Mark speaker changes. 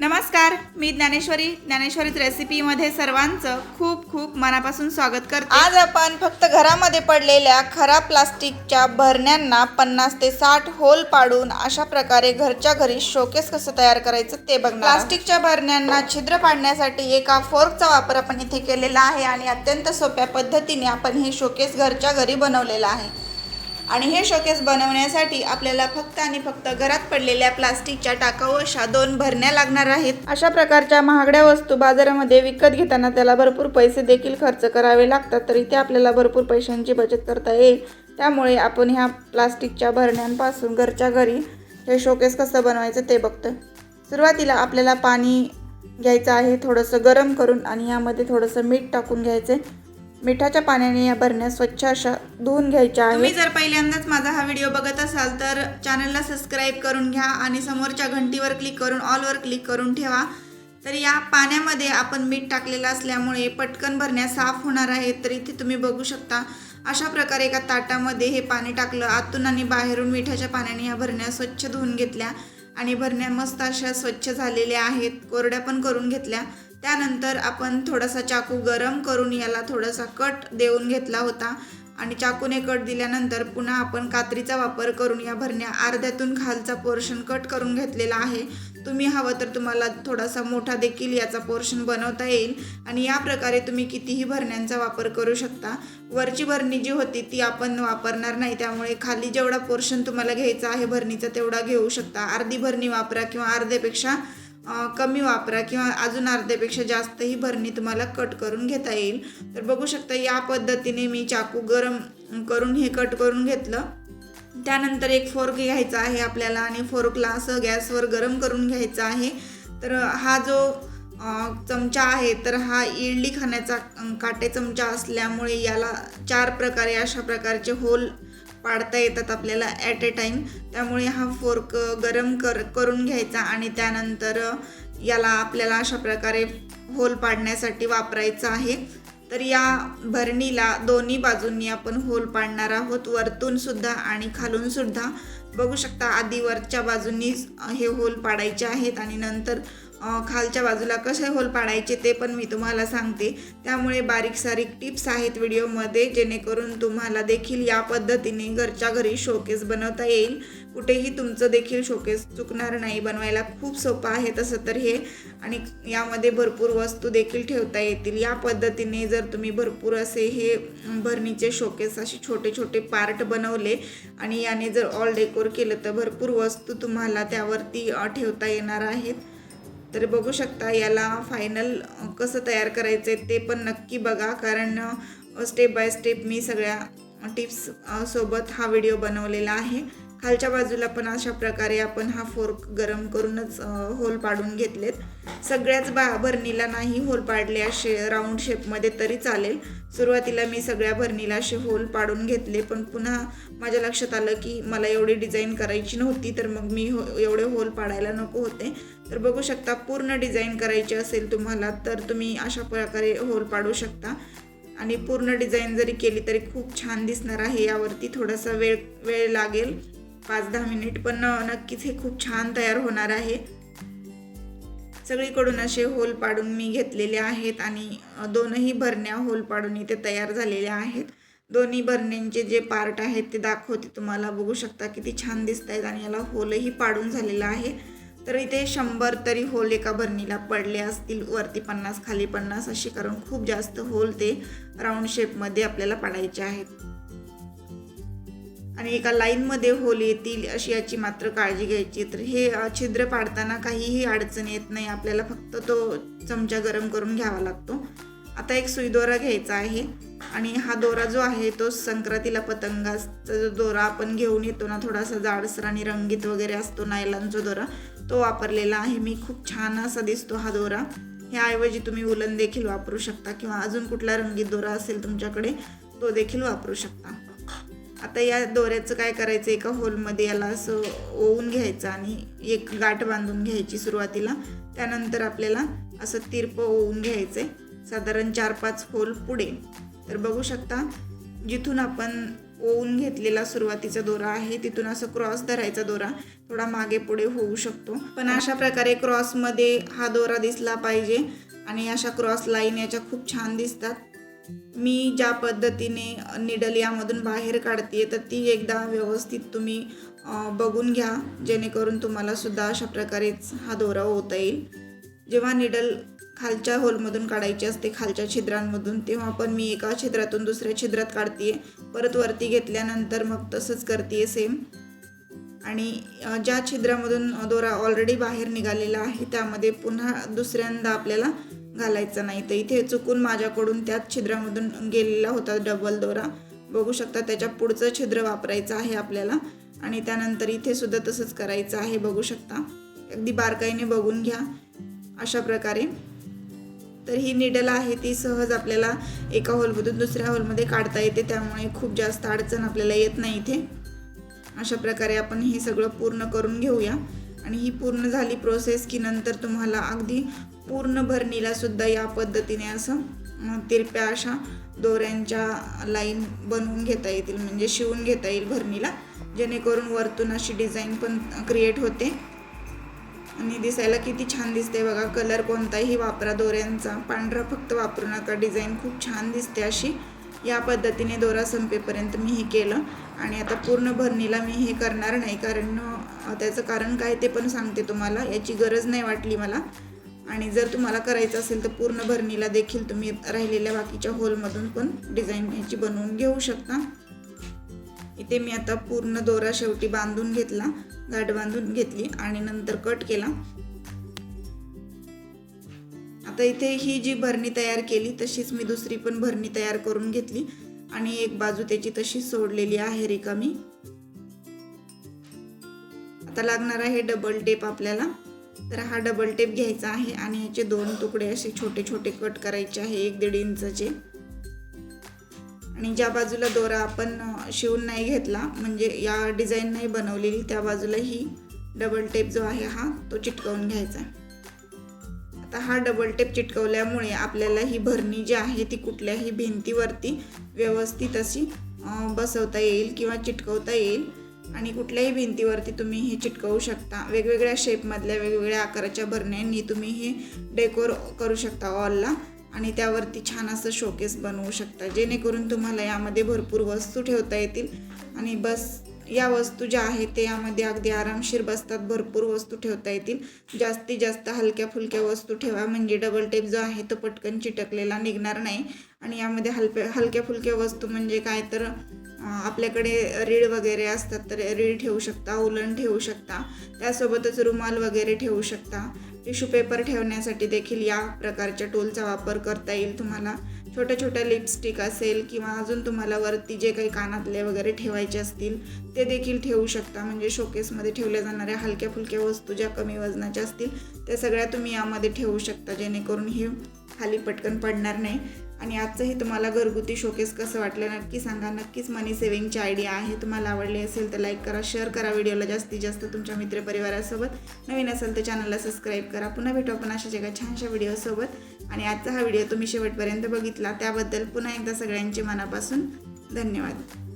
Speaker 1: नमस्कार मी ज्ञानेश्वरी. ज्ञानेश्वरीच रेसिपीमध्ये सर्वांचं खूप खूप मनापासून स्वागत करते.
Speaker 2: आज आपण फक्त घरामध्ये पडलेल्या खराब प्लास्टिकच्या भरण्यांना पन्नास ते साठ होल पाडून अशा प्रकारे घरच्या घरी शोकेस कसं तयार करायचं ते बघणार प्लास्टिकच्या भरण्यांना छिद्र पाडण्यासाठी एका फोर्कचा वापर आपण इथे केलेला आहे आणि अत्यंत सोप्या पद्धतीने आपण हे शोकेस घरच्या घरी बनवलेलं आहे. आणि हे शोकेस बनवण्यासाठी आपल्याला फक्त आणि फक्त घरात पडलेल्या प्लास्टिकच्या टाकाऊ अशा दोन भरण्या लागणार आहेत. अशा प्रकारच्या महागड्या वस्तू बाजारामध्ये विकत घेताना त्याला भरपूर पैसे देखील खर्च करावे लागतात तर इथे आपल्याला भरपूर पैशांची बचत करता येईल. त्यामुळे आपण ह्या प्लास्टिकच्या भरण्यांपासून घरच्या घरी हे शोकेस कसं बनवायचं ते बघतोय. सुरुवातीला आपल्याला पाणी घ्यायचं आहे थोडंसं गरम करून आणि यामध्ये थोडंसं मीठ टाकून घ्यायचं मिठाच्या पाण्याने या भरण्या स्वच्छ अशा धुवून घ्यायच्या आहेत.
Speaker 1: तुम्ही जर पहिल्यांदाच माझा हा व्हिडिओ बघत असाल तर चॅनलला सबस्क्राईब करून घ्या आणि समोरच्या घंटीवर क्लिक करून ऑलवर क्लिक करून ठेवा. तर या पाण्यामध्ये आपण मीठ टाकलेलं असल्यामुळे पटकन भरण्या साफ होणार आहेत तर इथे तुम्ही बघू शकता. अशा प्रकारे एका ताटामध्ये हे पाणी टाकलं आतून आणि बाहेरून मिठाच्या पाण्याने या भरण्या स्वच्छ धुवून घेतल्या. आणि भरण्या मस्त अशा स्वच्छ झालेल्या आहेत कोरड्या पण करून घेतल्या. त्यानंतर आपण थोडासा चाकू गरम करून याला थोडासा कट देऊन घेतला होता. आणि चाकूने कट दिल्यानंतर पुन्हा आपण कात्रीचा वापर करून या भरण्या अर्ध्यातून खालचा पोर्शन कट करून घेतलेला आहे. तुम्ही हवं तर तुम्हाला थोडासा मोठा देखील याचा पोर्शन बनवता येईल. आणि या प्रकारे तुम्ही कितीही भरण्यांचा वापर करू शकता. वरची भरणी जी होती ती आपण वापरणार नाही. त्यामुळे खाली जेवढा पोर्शन तुम्हाला घ्यायचा आहे भरणीचा तेवढा घेऊ शकता. अर्धी भरणी वापरा किंवा अर्ध्यापेक्षा कमी वापरा किंवा अजून अर्ध्यापेक्षा जास्तही भरणी तुम्हाला कट करून घेता येईल. तर बघू शकता या पद्धतीने मी चाकू गरम करून हे कट करून घेतलं. त्यानंतर एक फोर्क घ्यायचा आहे आपल्याला आणि फोर्कला असं गॅसवर गरम करून घ्यायचा आहे. तर हा जो चमचा आहे तर हा इडली खाण्याचा काटे चमचा असल्यामुळे याला चार प्रकारे अशा प्रकारचे होल पाडता येतात आपल्याला ॲट ए टाईम त्यामुळे हा फोर्क गरम कर करून घ्यायचा आणि त्यानंतर याला आपल्याला अशा प्रकारे होल पाडण्यासाठी वापरायचं आहे. तर या भरणीला दोन्ही बाजूंनी आपण होल पाडणार आहोत. वरतून सुद्धा आणि खालून सुद्धा. बघू शकता आधी वरच्या बाजूंनी हे होल पाडायचे आहेत आणि नंतर खालच्या बाजूला कसे होल पाडायचे ते पण मी तुम्हाला सांगते. त्यामुळे बारीक सारीक टिप्स आहेत व्हिडिओमध्ये जेणेकरून तुम्हाला देखील या पद्धतीने घरच्या घरी शोकेस बनवता येईल. कुठेही तुमचं देखील शोकेस चुकणार नाही. बनवायला खूप सोपं आहे तसं तर हे. आणि यामध्ये भरपूर वस्तू देखील ठेवता येतील. या पद्धतीने जर तुम्ही भरपूर असे हे भरणीचे शोकेस असे छोटे छोटे पार्ट बनवले आणि याने जर ऑल डेकोर केलं तर भरपूर वस्तू तुम्हाला त्यावरती ठेवता येणार आहेत. तर बघू शकता याला फायनल कसं तयार करायचं आहे ते पण नक्की बघा. कारण स्टेप बाय स्टेप मी सगळ्या टिप्स सोबत हा व्हिडिओ बनवलेला आहे. खालच्या बाजूला पण अशा प्रकारे आपण हा फोर्क गरम करूनच होल पाडून घेतलेत. सगळ्याच बा भरणीला नाही होल पाडले असे राऊंड शेपमध्ये तरी चालेल. सुरुवातीला मी सगळ्या भरणीला असे होल पाडून घेतले पण पुन्हा माझ्या लक्षात आलं की मला एवढी डिझाईन करायची नव्हती तर मग मी हो एवढे होल पाडायला नको होते. तर बघू शकता पूर्ण डिझाईन करायची असेल तुम्हाला तर तुम्ही अशा प्रकारे होल पाडू शकता. आणि पूर्ण डिझाईन जरी केली तरी खूप छान दिसणार आहे यावरती थोडासा वेळ वेळ लागेल. पाच दहा मिनिट पण नक्कीच हे खूप छान तयार होणार आहे. सगळीकडून असे होल पाडून मी घेतलेले आहेत आणि दोनही भरण्या होल पाडून इथे तयार झालेल्या आहेत. दोन्ही भरण्यांचे जे पार्ट आहेत ते दाखवते तुम्हाला. बघू शकता किती छान दिसत आहेत आणि याला होलही पाडून झालेला आहे. तर इथे शंभर तरी होल एका भरणीला पडले असतील. वरती पन्नास खाली पन्नास असे करून खूप जास्त होल ते राऊंड शेपमध्ये आपल्याला पाडायचे आहेत. आणि एका लाईनमध्ये होल येतील अशी याची मात्र काळजी घ्यायची. तर हे छिद्र पाडताना काहीही अडचण येत नाही. आपल्याला फक्त तो चमचा गरम करून घ्यावा लागतो. आता एक सुई दोरा घ्यायचा आहे. आणि हा दोरा जो आहे तो संक्रांतीला पतंगाचा जो दोरा आपण घेऊन येतो ना थोडासा जाडसर आणि रंगीत वगैरे असतो नायलॉनचा दोरा तो वापरलेला आहे. मी खूप छान असा दिसतो हा दोरा. ह्याऐवजी तुम्ही उलन देखील वापरू शकता किंवा अजून कुठला रंगीत दोरा असेल तुमच्याकडे तो देखील वापरू शकता. आता या दोऱ्याचं काय करायचं एका होलमध्ये याला असं ओवून घ्यायचं आणि एक गाठ बांधून घ्यायची सुरुवातीला. त्यानंतर आपल्याला असं तिरपं ओवून घ्यायचं साधारण चार पाच होल पुढे. तर बघू शकता जिथून आपण ओवून घेतलेला सुरुवातीचा दोरा आहे तिथून असं क्रॉस धरायचा दोरा थोडा मागे पुढे होऊ शकतो. पण अशा प्रकारे क्रॉसमध्ये हा दोरा दिसला पाहिजे आणि अशा क्रॉस लाईन याच्या खूप छान दिसतात. मी ज्या पद्धतीने निडल यामधून बाहेर काढते तर ती एकदा व्यवस्थित तुम्ही बघून घ्या. जेणेकरून तुम्हाला सुद्धा अशा प्रकारेच हा दोरा होता येईल. जेव्हा निडल खालच्या होलमधून काढायची असते खालच्या छिद्रांमधून. तेव्हा पण मी एका छिद्रातून दुसऱ्या छिद्रात काढते परत वरती घेतल्यानंतर मग तसंच करते सेम आणि ज्या छिद्रामधून दोरा ऑलरेडी बाहेर निघालेला आहे त्यामध्ये पुन्हा दुसऱ्यांदा आपल्याला घालायचा नाही. तर इथे चुकून माझ्याकडून त्याच छिद्रामधून गेलेला होता डबल दोरा. बघू शकता त्याच्या पुढचं छिद्र वापरायचं आहे आपल्याला. आणि त्यानंतर इथे सुद्धा तसंच करायचं आहे बघू शकता. अगदी बारकाईने बघून घ्या. अशा प्रकारे. तर ही निडल आहे ती सहज आपल्याला एका हॉलमधून दुसऱ्या हॉलमध्ये काढता येते त्यामुळे खूप जास्त अडचण आपल्याला येत नाही इथे. अशा प्रकारे आपण हे सगळं पूर्ण करून घेऊया. आणि ही पूर्ण झाली प्रोसेस की नंतर तुम्हाला अगदी पूर्ण भरणीला सुद्धा या पद्धतीने असं तिरप्या अशा दोऱ्यांच्या लाईन बनवून घेता येतील म्हणजे शिवून घेता येईल भरणीला जेणेकरून वरतून अशी डिझाईन पण क्रिएट होते. आणि दिसायला किती छान दिसते बघा. कलर कोणताही वापरा दोऱ्यांचा. पांढरा फक्त वापरू नका. डिझाईन खूप छान दिसते अशी. या पद्धतीने दोरा संपेपर्यंत मी हे केलं. आणि आता पूर्ण भरणीला मी हे करणार नाही. कारण त्याचं कारण काय ते पण सांगते तुम्हाला. याची गरज नाही वाटली मला. आणि जर तुम्हाला करायचं असेल तर पूर्ण भरणीला देखील तुम्ही राहिलेल्या बाकीच्या होलमधून पण डिझाईन याची बनवून घेऊ शकता. इथे मी आता पूर्ण दोरा शेवटी बांधून घेतला. गाठ बांधून घेतली आणि नंतर कट केला. आता इथे ही जी भरणी तयार केली तशीच मी दुसरी पण भरणी तयार करून घेतली आणि एक बाजू त्याची तशी सोडलेली आहे रिकामी. आता लागणार आहे डबल टेप आपल्याला. तर हा डबल टेप घ्यायचा आहे आणि याचे दोन तुकडे असे छोटे छोटे कट करायचे आहे एक दीड इंचाचे. आणि ज्या बाजूला दोरा आपण शिवून नाही घेतला म्हणजे या डिझाईन नाही बनवलेली त्या बाजूला ही डबल टेप जो आहे हा तो चिटकवून घ्यायचा. आता हा डबल टेप चिटकवल्यामुळे आपल्याला ही भरणी जी आहे ती कुठल्याही भिंतीवरती व्यवस्थित अशी बसवता येईल किंवा चिटकवता येईल. आणि कुठल्याही भिंतीवरती तुम्ही हे चिटकवू शकता. वेगवेगळ्या शेपमधल्या वेगवेगळ्या आकाराच्या भरण्यांनी तुम्ही हे डेकोर करू शकता वॉलला आणि त्यावरती छान असं शोकेस बनवू शकता. जेणेकरून तुम्हाला यामध्ये भरपूर वस्तू ठेवता येतील. आणि बस या वस्तू ज्या आहेत ते यामध्ये अगदी आरामशीर बसतात. भरपूर वस्तू ठेवता येतील. जास्तीत जास्त हलक्या फुलक्या वस्तू ठेवा. म्हणजे डबल टेप जो आहे तो पटकन चिटकलेला निघणार नाही. आणि यामध्ये हलप्या हलक्या फुलक्या वस्तू म्हणजे काय तर आपल्याकडे रीड वगैरे असतात तर रीड ठेवू शकता उलण ठेवू शकता. त्यासोबतच रुमाल वगैरे ठेवू शकता. टिश्यू पेपर ठेवण्यासाठी देखील या प्रकारच्या टूलचा वापर करता येईल. तुम्हाला छोट्या छोट्या लिपस्टिक असेल किंवा अजून तुम्हाला वरती जे काही कानातले वगैरे ठेवायचे असतील ते देखील ठेवू शकता. म्हणजे शोकेसमध्ये ठेवल्या जाणाऱ्या हलक्या फुलक्या वस्तू ज्या कमी वजनाच्या असतील त्या सगळ्या तुम्ही यामध्ये ठेवू शकता. जेणेकरून हे खाली पटकन पडणार नाही. आणि आजचंही तुम्हाला घरगुती शोकेस कसं वाटलं नक्की सांगा. नक्कीच मनी सेविंगची आयडिया आहे. तुम्हाला आवडली असेल तर लाईक करा शेअर करा व्हिडिओला जास्तीत जास्त तुमच्या मित्रपरिवारासोबत. नवीन असेल तर चॅनलला सबस्क्राईब करा. पुन्हा भेटू आपण अशाच एका छानशा व्हिडिओसोबत आणि आजचा हा व्हिडिओ तुम्ही शेवटपर्यंत बघितला. त्याबद्दल पुन्हा एकदा सगळ्यांचे मनापासून धन्यवाद.